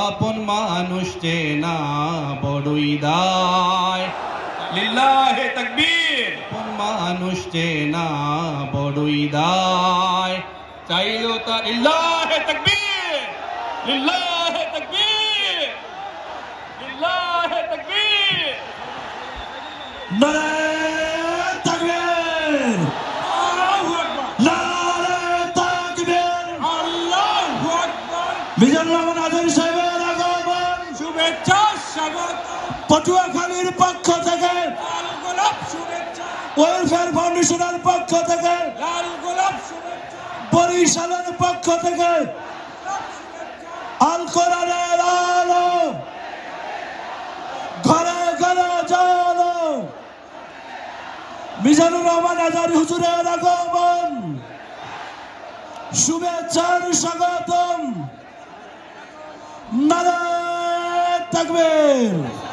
আপন মানুষ চেনা বড়ই দায় লিল্লাহে তাকবীর আপন মানুষ চেনা বড়ই দায় চাইলো তার লিল্লাহে তাকবীর লিল্লাহে তাকবীর লিল্লাহে তাকবীর নারায়ণ সাহেবের আগমন। শুভেচ্ছা স্বাগত। পটুয়াখালীর পক্ষ থেকে ওয়েলফেয়ার ফাউন্ডেশনের পক্ষ থেকে বরিশালের পক্ষ থেকে আল কোরআনের আলো। ঘরে ঘরে জালো। মিজানুর রহমান আজারি হুজুরের আগমন। শুভেচ্ছার স্বাগতম নারায়ণ তাকবীর